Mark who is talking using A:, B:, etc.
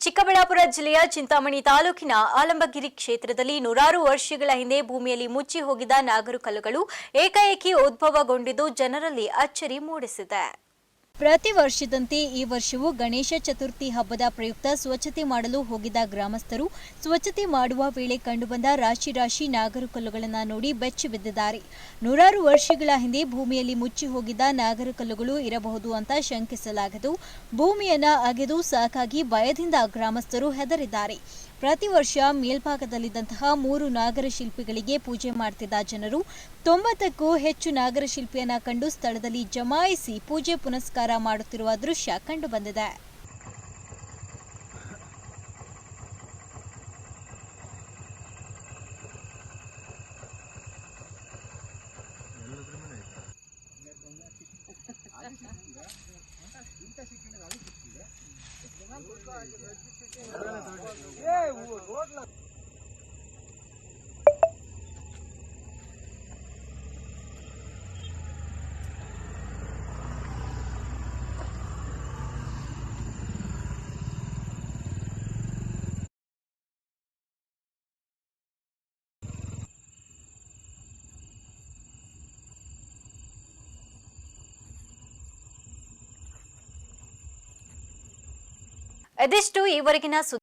A: ಚಿಕ್ಕಬಳ್ಳಾಪುರ ಜಿಲ್ಲೆಯ ಚಿಂತಾಮಣಿ ತಾಲೂಕಿನ ಆಲಂಬಗಿರಿ ಕ್ಷೇತ್ರದಲ್ಲಿ ನೂರಾರು ವರ್ಷಗಳ ಹಿಂದೆ ಭೂಮಿಯಲ್ಲಿ ಮುಚ್ಚಿ ಹೋಗಿದ್ದ ನಾಗರು ಕಲ್ಲುಗಳು ಏಕಾಏಕಿ ಉದ್ಭವಗೊಂಡಿದ್ದು ಜನರಲ್ಲಿ ಅಚ್ಚರಿ ಮೂಡಿಸಿದೆ. ಪ್ರತಿ ವರ್ಷದಂತೆ ಈ ವರ್ಷವೂ ಗಣೇಶ ಚತುರ್ಥಿ ಹಬ್ಬದ ಪ್ರಯುಕ್ತ ಸ್ವಚ್ಛತೆ ಮಾಡಲು ಹೋಗಿದ್ದ ಗ್ರಾಮಸ್ಥರು ಸ್ವಚ್ಛತೆ ಮಾಡುವ ವೇಳೆ ಕಂಡುಬಂದ ರಾಶಿ ರಾಶಿ ನಾಗರಕಲ್ಲುಗಳನ್ನು ನೋಡಿ ಬೆಚ್ಚಿ ಬಿದ್ದಿದ್ದಾರೆ. ನೂರಾರು ವರ್ಷಗಳ ಹಿಂದೆ ಭೂಮಿಯಲ್ಲಿ ಮುಚ್ಚಿ ಹೋಗಿದ್ದ ನಾಗರಕಲ್ಲುಗಳು ಇರಬಹುದು ಅಂತ ಶಂಕಿಸಲಾಗದು. ಭೂಮಿಯನ್ನ ಅಗೆದು ಸಾಕಾಗಿ ಭಯದಿಂದ ಗ್ರಾಮಸ್ಥರು ಹೆದರಿದ್ದಾರೆ. ಪ್ರತಿ ವರ್ಷ ಮೇಲ್ಭಾಗದಲ್ಲಿದ್ದಂತಹ ಮೂರು ನಾಗರ ಶಿಲ್ಪಿಗಳಿಗೆ ಪೂಜೆ ಮಾಡ್ತಿದ್ದ ಜನರು ತೊಂಬತ್ತಕ್ಕೂ ಹೆಚ್ಚು ನಾಗರ ಶಿಲ್ಪಿಯನ್ನ ಕಂಡು ಸ್ಥಳದಲ್ಲಿ ಜಮಾಯಿಸಿ ಪೂಜೆ ಪುನಸ್ಕಾರ ಮಾಡುತ್ತಿರುವ ದೃಶ್ಯ ಕಂಡುಬಂದಿದೆ. ಇದಿಷ್ಟು ಈವರೆಗಿನ